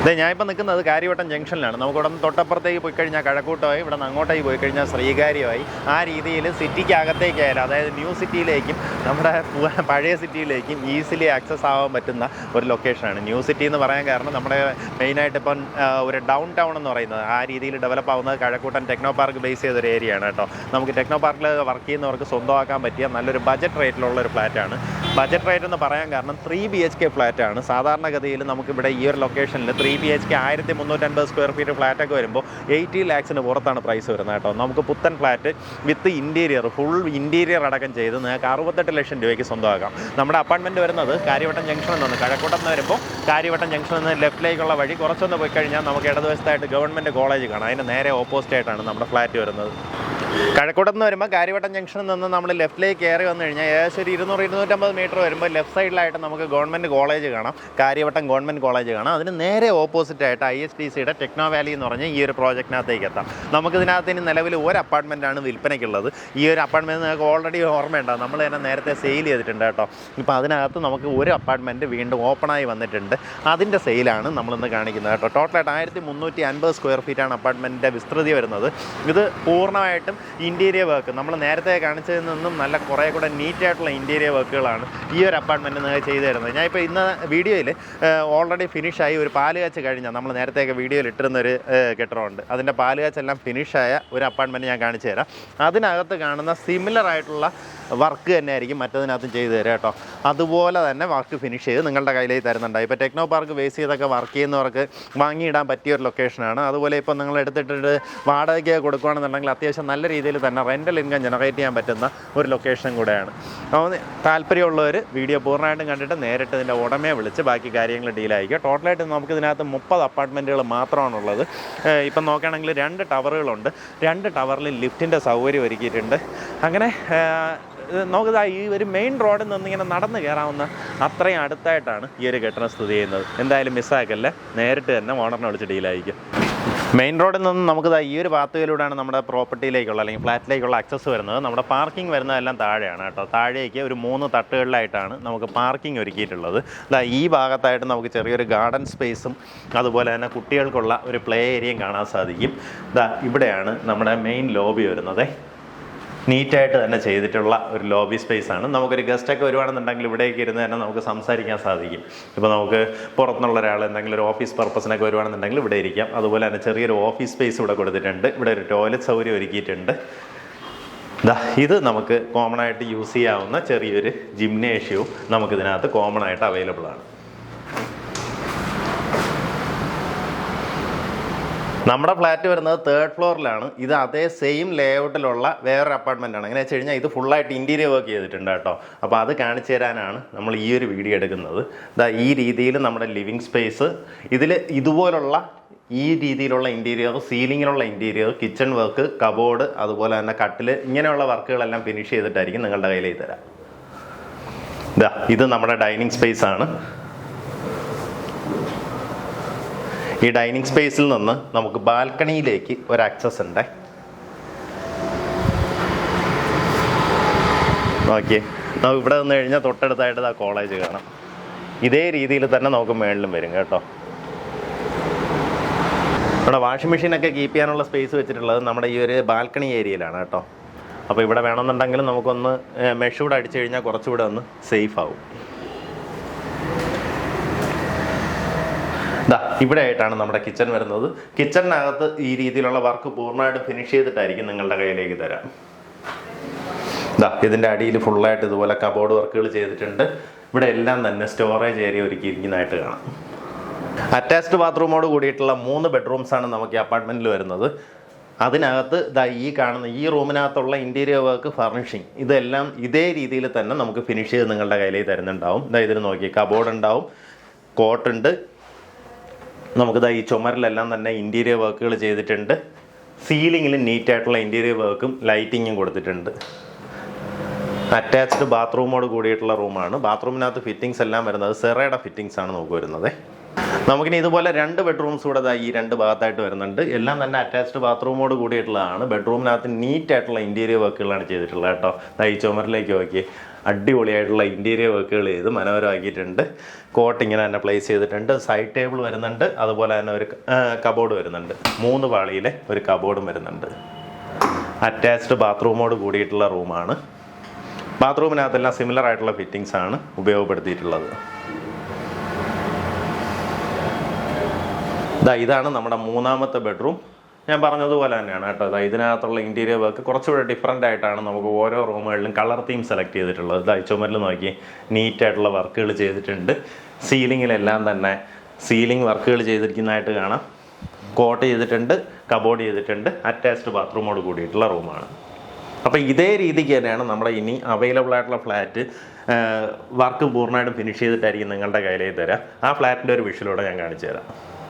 അതെ ഞാനിപ്പോൾ നിൽക്കുന്നത് കാര്യവട്ടം ജംഗ്ഷനിലാണ്. നമുക്ക് ഇവിടെ നിന്ന് തൊട്ടപ്പുറത്തേക്ക് പോയി കഴിഞ്ഞാൽ കഴക്കൂട്ടമായി ഇവിടെ നിന്ന് അങ്ങോട്ടേക്ക് പോയി കഴിഞ്ഞാൽ ശ്രീകാര്യമായി. ആ രീതിയിൽ സിറ്റിക്കകത്തേക്കായാലും അതായത് ന്യൂ സിറ്റിയിലേക്കും നമ്മുടെ പഴയ സിറ്റിയിലേക്കും ഈസിലി ആക്സസ് ആവാൻ പറ്റുന്ന ഒരു ലൊക്കേഷനാണ്. ന്യൂ സിറ്റി എന്ന് പറയാൻ കാരണം നമ്മുടെ മെയിനായിട്ട് ഇപ്പം ഒരു ഡൗൺ ടൗൺ എന്ന് പറയുന്നത്. ആ രീതിയിൽ ഡെവലപ്പ് ആവുന്നത് കഴക്കൂട്ടം ടെക്നോ പാർക്ക് ബേസ് ചെയ്തൊരു ഏരിയ ആണ് കേട്ടോ. നമുക്ക് ടെക്നോ പാർക്കിൽ വർക്ക് ചെയ്യുന്നവർക്ക് സ്വന്തമാക്കാൻ പറ്റിയ നല്ലൊരു ബജറ്റ് റേറ്റിലുള്ള ഒരു ഫ്ലാറ്റാണ്. ബജറ്റ് റേറ്റ് എന്ന് പറയാൻ കാരണം ത്രീ ബി എച്ച് കെ ഫ്ലാറ്റാണ്. സാധാരണഗതിയിൽ നമുക്കിവിടെ ഈ ഒരു ലൊക്കേഷനിൽ ത്രീ ബി എച്ച് കെ ആയിരത്തി മുന്നൂറ്റൻപത് സ്ക്വയർ ഫീറ്റ് ഫ്ലാറ്റൊക്കെ വരുമ്പോൾ എയ്റ്റി ലാക്സിന് പുറത്താണ് പ്രൈസ് വരുന്നത് കേട്ടോ. നമുക്ക് പുത്തൻ flat with interior full interior അടക്കം ചെയ്ത് നിങ്ങൾക്ക് അറുപത്തെട്ട് ലക്ഷം രൂപയ്ക്ക് സ്വന്തമാക്കാം. നമ്മുടെ അപ്പാർട്ട്മെന്റ് വരുന്നത് കാര്യവട്ടം ജംഗ്ഷനിൽ നിന്ന് കഴക്കൂട്ടം നിന്ന് വരുമ്പോൾ കാര്യവട്ടം ജംഗ്ഷനിൽ നിന്ന് ലെഫ്റ്റിലേക്കുള്ള വഴി കുറച്ചൊന്ന് പോയി കഴിഞ്ഞാൽ നമുക്ക് ഇടതുവശത്തായിട്ട് ഗവൺമെന്റ് കോളേജ് കാണാം. അതിന് നേരെ ഓപ്പോസിറ്റ് ആയിട്ടാണ് നമ്മുടെ ഫ്ലാറ്റ് വരുന്നത്. കഴക്കൂട്ടം നിന്ന് വരുമ്പോൾ കാര്യവട്ടം ജംഗ്ഷനിൽ നിന്ന് നമ്മൾ ലെഫ്റ്റിലേക്ക് കയറി വന്നു കഴിഞ്ഞാൽ ഏകദേശം ഒരു ഇരുന്നൂറ് ഇരുന്നൂറ്റമ്പത് മീറ്റർ വരുമ്പോൾ ലെഫ്റ്റ് സൈഡിലായിട്ട് നമുക്ക് ഗവൺമെന്റ് കോളേജ് കാണാം. കാര്യവട്ടം ഗവൺമെന്റ് കോളേജ് കാണാം. അതിന് നേരെ ഓപ്പോസിറ്റ് ആയിട്ട് ഐ എസ് ടി സിയുടെ ടെക്നോ വാലി എന്ന് പറഞ്ഞ ഈ ഒരു പ്രോജക്റ്റിനകത്തേക്ക് എത്താം. നമുക്കിതിനകത്ത് ഇനി നിലവിൽ ഒരു അപ്പാർട്ട്മെന്റാണ് വിൽപ്പനയ്ക്കുള്ളത്. ഈ ഒരു അപ്പാർട്ട്മെന്റ് നിങ്ങൾക്ക് ഓൾറെഡി ഓർമ്മയുണ്ടാവും നമ്മൾ തന്നെ നേരത്തെ സെയിൽ ചെയ്തിട്ടുണ്ട് കേട്ടോ. ഇപ്പോൾ അതിനകത്ത് നമുക്ക് ഒരു അപ്പാർട്ട്മെന്റ് വീണ്ടും ഓപ്പണായി വന്നിട്ടുണ്ട്. അതിന്റെ സെയിലാണ് നമ്മളിന്ന് കാണിക്കുന്നത് കേട്ടോ. ടോട്ടലായിട്ട് ആയിരത്തി മുന്നൂറ്റി അൻപത് സ്ക്വയർ ഫീറ്റാണ് അപ്പാർട്ട്മെന്റിന്റെ വിസ്തൃതി വരുന്നത്. ഇത് പൂർണമായിട്ടും ഇന്റീരിയർ വർക്ക്. നമ്മൾ നേരത്തെ കാണിച്ചതിൽ നിന്നും നല്ല കുറേ കൂടെ നീറ്റായിട്ടുള്ള ഇന്റീരിയർ വർക്കുകളാണ് ഈ ഒരു അപ്പാർട്ട്മെന്റ് നിങ്ങൾ ചെയ്തു തരുന്നത്. ഞാൻ ഇപ്പോൾ ഇന്ന് വീഡിയോയിൽ ഓൾറെഡി ഫിനിഷായി ഒരു പാൽ കാച്ച് കഴിഞ്ഞാൽ നമ്മൾ നേരത്തെയൊക്കെ വീഡിയോയിൽ ഇട്ടിരുന്നൊരു ഒരു കെട്ടിടമുണ്ട്. അതിന്റെ പാൽ കാച്ചെല്ലാം ഫിനിഷായ ഒരു അപ്പാർട്ട്മെന്റ് ഞാൻ കാണിച്ചു തരാം. അതിനകത്ത് കാണുന്ന സിമിലർ ആയിട്ടുള്ള വർക്ക് തന്നെ ആയിരിക്കും മറ്റതിനകത്തും ചെയ്തു തരാം കേട്ടോ. അതുപോലെ തന്നെ വർക്ക് ഫിനിഷ് ചെയ്ത് നിങ്ങളുടെ കയ്യിലേക്ക് തരുന്നുണ്ടായി ഇപ്പോൾ ടെക്നോ പാർക്ക് ബേസ് ചെയ്തൊക്കെ വർക്ക് ചെയ്യുന്നവർക്ക് വാങ്ങിയിടാൻ പറ്റിയ ഒരു ലൊക്കേഷനാണ് അതുപോലെ ഇപ്പോൾ നിങ്ങൾ എടുത്തിട്ടിട്ട് വാടകയ്ക്ക് കൊടുക്കുകയാണെന്നുണ്ടെങ്കിൽ അത്യാവശ്യം നല്ല രീതിയിൽ തന്നെ റെന്റൽ ഇൻകം ജനറേറ്റ് ചെയ്യാൻ പറ്റുന്ന ഒരു ലൊക്കേഷൻ കൂടെയാണ്. അപ്പോൾ താല്പര്യമുള്ളവർ വീഡിയോ പൂർണമായിട്ടും കണ്ടിട്ട് നേരിട്ട് ഇതിന്റെ ഉടമയെ വിളിച്ച് ബാക്കി കാര്യങ്ങൾ ഡീലായിരിക്കും ടോട്ടലായിട്ട് നമുക്ക് ഇതിനകത്ത് മുപ്പത് അപ്പാർട്ട്മെന്റുകൾ മാത്രമാണുള്ളത്. ഇപ്പം നോക്കുകയാണെങ്കിൽ രണ്ട് ടവറുകളുണ്ട് രണ്ട് ടവറിൽ ലിഫ്റ്റിന്റെ സൗകര്യം ഒരുക്കിയിട്ടുണ്ട്. അങ്ങനെ നോക്കുക ഈ ഒരു മെയിൻ റോഡിൽ നിന്ന് ഇങ്ങനെ നടന്ന് കയറാവുന്ന അത്രയും അടുത്തായിട്ടാണ് ഈ ഒരു കെട്ടിടം സ്ഥിതി ചെയ്യുന്നത്. എന്തായാലും മിസ്സാക്കല്ലേ? നേരിട്ട് തന്നെ ഓണറിനെ വിളിച്ച് ഡീലായിരിക്കും മെയിൻ റോഡിൽ നിന്ന് നമുക്ക് ഈ ഒരു പാത്തുകയിലൂടെയാണ് നമ്മുടെ പ്രോപ്പർട്ടിയിലേക്കുള്ള അല്ലെങ്കിൽ ഫ്ലാറ്റിലേക്കുള്ള അക്സസ് വരുന്നത്. നമ്മുടെ പാർക്കിംഗ് വരുന്നതെല്ലാം താഴെയാണ് കേട്ടോ. താഴേക്ക് ഒരു മൂന്ന് തട്ടുകളിലായിട്ടാണ് നമുക്ക് പാർക്കിംഗ് ഒരുക്കിയിട്ടുള്ളത്. അതാ ഈ ഭാഗത്തായിട്ട് നമുക്ക് ചെറിയൊരു ഗാർഡൻ സ്പേസും അതുപോലെ തന്നെ കുട്ടികൾക്കുള്ള ഒരു പ്ലേ ഏരിയയും കാണാൻ സാധിക്കും. ഇതാ ഇവിടെയാണ് നമ്മുടെ മെയിൻ ലോബി വരുന്നത്. നീറ്റായിട്ട് തന്നെ ചെയ്തിട്ടുള്ള ഒരു ലോബി സ്പേസ് ആണ്. നമുക്കൊരു ഗസ്റ്റൊക്കെ വരുവാണെന്നുണ്ടെങ്കിൽ ഇവിടേക്ക് ഇരുന്ന് തന്നെ നമുക്ക് സംസാരിക്കാൻ സാധിക്കും. ഇപ്പോൾ നമുക്ക് പുറത്തുനിന്നുള്ള ഒരാൾ എന്തെങ്കിലും ഒരു ഓഫീസ് പർപ്പസിനൊക്കെ വരുവാണെന്നുണ്ടെങ്കിൽ ഇവിടെ ഇരിക്കാം. അതുപോലെ തന്നെ ചെറിയൊരു ഓഫീസ് സ്പേസ് ഇവിടെ കൊടുത്തിട്ടുണ്ട്. ഇവിടെ ഒരു ടോയ്ലറ്റ് സൗകര്യം ഒരുക്കിയിട്ടുണ്ട്. ദാ ഇത് നമുക്ക് കോമൺ ആയിട്ട് യൂസ് ചെയ്യാവുന്ന ചെറിയൊരു ജിംനേഷ്യവും നമുക്കിതിനകത്ത് കോമൺ ആയിട്ട് അവൈലബിൾ ആണ്. നമ്മുടെ ഫ്ലാറ്റ് വരുന്നത് തേർഡ് ഫ്ലോറിലാണ് ഇത് അതേ സെയിം ലേഔട്ടിലുള്ള വേറൊരു അപ്പാർട്ട്മെന്റ് ആണ്. എങ്ങനെ വെച്ച് കഴിഞ്ഞാൽ ഇത് ഫുള്ളായിട്ട് ഇന്റീരിയർ വർക്ക് ചെയ്തിട്ടുണ്ട് കേട്ടോ. അപ്പോൾ അത് കാണിച്ചു തരാനാണ് നമ്മൾ ഈ ഒരു വീഡിയോ എടുക്കുന്നത്. ഇതാ ഈ രീതിയിൽ നമ്മുടെ ലിവിങ് സ്പേസ് ഇതിൽ ഇതുപോലുള്ള ഈ രീതിയിലുള്ള ഇന്റീരിയർ സീലിങ്ങിലുള്ള ഇന്റീരിയർ കിച്ചൺ വർക്ക് കബോർഡ് അതുപോലെ തന്നെ കട്ടിൽ ഇങ്ങനെയുള്ള വർക്കുകളെല്ലാം ഫിനിഷ് ചെയ്തിട്ടായിരിക്കും നിങ്ങളുടെ കയ്യിലേക്ക് തരാം. ഇതാ ഇത് നമ്മുടെ ഡൈനിങ് സ്പേസ് ആണ്. ഈ ഡൈനിങ് സ്പേസിൽ നിന്ന് നമുക്ക് ബാൽക്കണിയിലേക്ക് ഒരു ആക്സസ് ഉണ്ട്. ഓക്കെ നമുക്ക് ഇവിടെ നിന്ന് കഴിഞ്ഞാൽ തൊട്ടടുത്തായിട്ട് ആ കോളേജ് കാണാം. ഇതേ രീതിയിൽ തന്നെ നമുക്ക് മേളിലും വരും കേട്ടോ. നമ്മുടെ വാഷിംഗ് മെഷീനൊക്കെ കീപ്പ് ചെയ്യാനുള്ള സ്പേസ് വെച്ചിട്ടുള്ളത് നമ്മുടെ ഈ ഒരു ബാൽക്കണി ഏരിയയിലാണ് കേട്ടോ. അപ്പോൾ ഇവിടെ വേണമെന്നുണ്ടെങ്കിലും നമുക്കൊന്ന് മെഷൂടെ അടിച്ചു കഴിഞ്ഞാൽ കുറച്ചുകൂടെ ഒന്ന് സേഫ് ആവും. ഇവിടെ ആയിട്ടാണ് നമ്മുടെ കിച്ചൺ വരുന്നത്. കിച്ചണിനകത്ത് ഈ രീതിയിലുള്ള വർക്ക് പൂർണമായിട്ട് ഫിനിഷ് ചെയ്തിട്ടായിരിക്കും നിങ്ങളുടെ കയ്യിലേക്ക് തരാം. ഇതാ ഇതിന്റെ അടിയിൽ ഫുള്ളായിട്ട് ഇതുപോലെ കബോർഡ് വർക്കുകൾ ചെയ്തിട്ടുണ്ട്. ഇവിടെ എല്ലാം തന്നെ സ്റ്റോറേജ് ഏരിയ ഒരുക്കിയിരിക്കുന്നതായിട്ട് കാണാം. അറ്റാച്ച്ഡ് ബാത്റൂമോട് കൂടിയിട്ടുള്ള മൂന്ന് ബെഡ്റൂംസ് ആണ് നമുക്ക് ഈ അപ്പാർട്ട്മെന്റിൽ വരുന്നത്. അതിനകത്ത് ഇതാ ഈ കാണുന്ന ഈ റൂമിനകത്തുള്ള ഇന്റീരിയർ വർക്ക് ഫർണിഷിങ് ഇതെല്ലാം ഇതേ രീതിയിൽ തന്നെ നമുക്ക് ഫിനിഷ് ചെയ്ത് നിങ്ങളുടെ കയ്യിലേക്ക് തരുന്നുണ്ടാവും. ഇതാ ഇതിന് നോക്കി കബോർഡ് ഉണ്ടാവും. കോട്ടുണ്ട് നമുക്കിതാ ഈ ചുമരിലെല്ലാം തന്നെ ഇന്റീരിയർ വർക്കുകൾ ചെയ്തിട്ടുണ്ട്. സീലിങ്ങിൽ നീറ്റായിട്ടുള്ള ഇന്റീരിയർ വർക്കും ലൈറ്റിങ്ങും കൊടുത്തിട്ടുണ്ട്. അറ്റാച്ച്ഡ് ബാത്റൂമോട് കൂടിയിട്ടുള്ള റൂമാണ് ബാത്റൂമിനകത്ത് ഫിറ്റിങ്സ് എല്ലാം വരുന്നത്. സെറയുടെ ഫിറ്റിങ്സ് ആണ് നമുക്ക് വരുന്നത്. നമുക്കിനി ഇതുപോലെ രണ്ട് ബെഡ്റൂംസ് കൂടെ ഈ രണ്ട് ഭാഗത്തായിട്ട് വരുന്നുണ്ട്. എല്ലാം തന്നെ അറ്റാച്ച്ഡ് ബാത്റൂമോട് കൂടിയിട്ടുള്ളതാണ്. ബെഡ്റൂമിനകത്ത് നീറ്റ് ആയിട്ടുള്ള ഇന്റീരിയർ വർക്കുകളാണ് ചെയ്തിട്ടുള്ളത് കേട്ടോ. ഈ ചുമരിലേക്ക് നോക്കി അടിപൊളിയായിട്ടുള്ള ഇന്റീരിയർ വർക്കുകൾ ചെയ്ത് മനോഹരമാക്കിയിട്ടുണ്ട്. കോട്ട് ഇങ്ങനെ തന്നെ പ്ലേസ് ചെയ്തിട്ടുണ്ട്. സൈഡ് ടേബിൾ വരുന്നുണ്ട്. അതുപോലെ തന്നെ ഒരു കബോർഡ് വരുന്നുണ്ട്. മൂന്ന് പാളിയിലെ ഒരു കബോർഡും വരുന്നുണ്ട്. അറ്റാച്ച്ഡ് ബാത്റൂമോട് കൂടിയിട്ടുള്ള റൂമാണ് ബാത്റൂമിനകത്തെല്ലാം സിമിലർ ആയിട്ടുള്ള ഫിറ്റിങ്സ് ആണ് ഉപയോഗപ്പെടുത്തിയിട്ടുള്ളത്. ഇതാ ഇതാണ് നമ്മുടെ മൂന്നാമത്തെ ബെഡ്റൂം. ഞാൻ പറഞ്ഞതുപോലെ തന്നെയാണ് കേട്ടോ. ഇതാ ഇതിനകത്തുള്ള ഇന്റീരിയർ വർക്ക് കുറച്ചുകൂടെ ഡിഫറെന്റ് ആയിട്ടാണ് നമുക്ക് ഓരോ റൂമുകളിലും കളർ തീം സെലക്ട് ചെയ്തിട്ടുള്ളത്. ഇതാ ചുമരിൽ നോക്കി നീറ്റായിട്ടുള്ള വർക്കുകൾ ചെയ്തിട്ടുണ്ട്. സീലിങ്ങിലെല്ലാം തന്നെ സീലിംഗ് വർക്കുകൾ ചെയ്തിരിക്കുന്നതായിട്ട് കാണാം. കോട്ട് ചെയ്തിട്ടുണ്ട് കബോർഡ് ചെയ്തിട്ടുണ്ട് അറ്റാച്ച്ഡ് ബാത്റൂമോട് കൂടിയിട്ടുള്ള റൂമാണ് അപ്പോൾ ഇതേ രീതിക്ക് തന്നെയാണ് നമ്മുടെ ഇനി അവൈലബിൾ ആയിട്ടുള്ള ഫ്ലാറ്റ് വർക്ക് പൂർണമായിട്ടും ഫിനിഷ് ചെയ്തിട്ടായിരിക്കും നിങ്ങളുടെ കയ്യിലേക്ക് തരാം. ആ ഫ്ലാറ്റിന്റെ ഒരു വിഷ്വലൂടെ ഞാൻ കാണിച്ചു തരാം.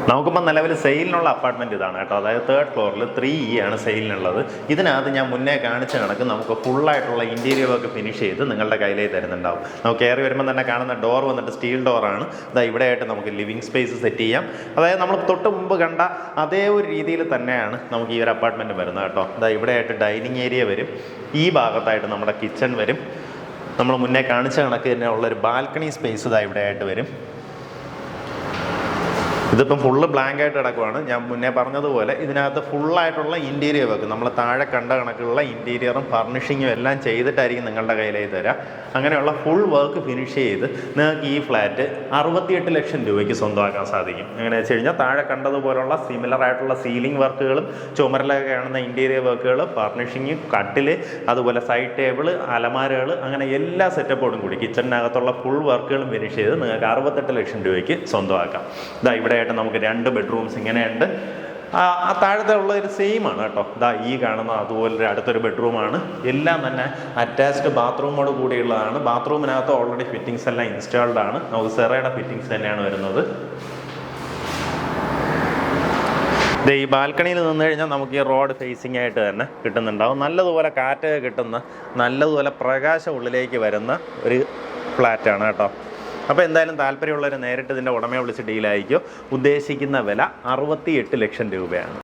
നമുക്കിപ്പോൾ നിലവിൽ സെയിലിനുള്ള അപ്പാർട്ട്മെന്റ് ഇതാണ് കേട്ടോ. അതായത് തേർഡ് ഫ്ലോറിൽ ത്രീ ഇ ആണ് സെയിലിനുള്ളത് ഇതിനകത്ത് ഞാൻ മുന്നേ കാണിച്ച കണക്ക് നമുക്ക് ഫുള്ളായിട്ടുള്ള ഇന്റീരിയർ വർക്ക് ഫിനിഷ് ചെയ്ത് നിങ്ങളുടെ കയ്യിലേക്ക് തരുന്നുണ്ടാവും. നമുക്ക് കയറി വരുമ്പോൾ തന്നെ കാണുന്ന ഡോർ വന്നിട്ട് സ്റ്റീൽ ഡോറാണ് ഇതാ ഇവിടെയായിട്ട് നമുക്ക് ലിവിങ് സ്പേസ് സെറ്റ് ചെയ്യാം. അതായത് നമ്മൾ തൊട്ട് മുമ്പ് കണ്ട അതേ ഒരു രീതിയിൽ തന്നെയാണ് നമുക്ക് ഈ ഒരു അപ്പാർട്ട്മെന്റ് വരുന്നത് കേട്ടോ. ഇതാ ഇവിടെയായിട്ട് ഡൈനിങ് ഏരിയ വരും. ഈ ഭാഗത്തായിട്ട് നമ്മുടെ കിച്ചൺ വരും. നമ്മൾ മുന്നേ കാണിച്ച കണക്ക് തന്നെ ഉള്ളൊരു ബാൽക്കണി സ്പേസ് ഇതാ ഇവിടെ ആയിട്ട് വരും. ഇതിപ്പം ഫുള്ള് ബ്ലാങ്ക് ആയിട്ട് കിടക്കുവാണ്. ഞാൻ മുന്നേ പറഞ്ഞതുപോലെ ഇതിനകത്ത് ഫുള്ളായിട്ടുള്ള ഇന്റീരിയർ വെക്കും. നമ്മൾ താഴെ കണ്ട കണക്കുള്ള ഇന്റീരിയറും ഫർണിഷിങ്ങും എല്ലാം ചെയ്തിട്ടായിരിക്കും നിങ്ങളുടെ കയ്യിലേക്ക് തരാം. അങ്ങനെയുള്ള ഫുൾ വർക്ക് ഫിനിഷ് ചെയ്ത് നിങ്ങൾക്ക് ഈ ഫ്ലാറ്റ് അറുപത്തിയെട്ട് ലക്ഷം രൂപയ്ക്ക് സ്വന്തമാക്കാൻ സാധിക്കും. എങ്ങനെ വെച്ച് കഴിഞ്ഞാൽ താഴെ കണ്ടതുപോലുള്ള സിമിലർ ആയിട്ടുള്ള സീലിംഗ് വർക്കുകളും ചുമരിലൊക്കെ കാണുന്ന ഇന്റീരിയർ വർക്കുകൾ ഫർണിഷിങ് കട്ടിൽ അതുപോലെ സൈഡ് ടേബിൾ അലമാരകൾ അങ്ങനെ എല്ലാ സെറ്റപ്പോടും കൂടി കിച്ചണിനകത്തുള്ള ഫുൾ വർക്കുകളും ഫിനിഷ് ചെയ്ത് നിങ്ങൾക്ക് അറുപത്തെട്ട് ലക്ഷം രൂപയ്ക്ക് സ്വന്തമാക്കാം. ഇതാ ഇവിടെയായിട്ട് നമുക്ക് രണ്ട് ബെഡ്റൂംസ് ഇങ്ങനെയുണ്ട്. ആ താഴത്തെ ഉള്ളത് സെയിം ആണ് കേട്ടോ. ഇതാ ഈ കാണുന്ന അതുപോലെ അടുത്തൊരു ബെഡ്റൂമാണ് എല്ലാം തന്നെ അറ്റാച്ച്ഡ് ബാത്റൂമോട് കൂടിയുള്ളതാണ്. ബാത്റൂമിനകത്ത് ഓൾറെഡി ഫിറ്റിങ്സ് എല്ലാം ഇൻസ്റ്റാൾഡ് ആണ്. നമുക്ക് സെറയുടെ ഫിറ്റിങ്സ് തന്നെയാണ് വരുന്നത്. ഈ ബാൽക്കണിയിൽ നിന്ന് കഴിഞ്ഞാൽ നമുക്ക് ഈ റോഡ് ഫേസിംഗ് ആയിട്ട് തന്നെ കിട്ടുന്നുണ്ടാവും. നല്ലതുപോലെ കാറ്റ് കിട്ടുന്ന നല്ലതുപോലെ പ്രകാശം ഉള്ളിലേക്ക് വരുന്ന ഒരു ഫ്ലാറ്റാണ് കേട്ടോ. അപ്പോൾ എന്തായാലും താല്പര്യമുള്ളവർ നേരിട്ട് ഇതിന്റെ ഉടമയെ വിളിച്ച് ഡീലായിരിക്കും ഉദ്ദേശിക്കുന്ന വില അറുപത്തി ലക്ഷം രൂപയാണ്.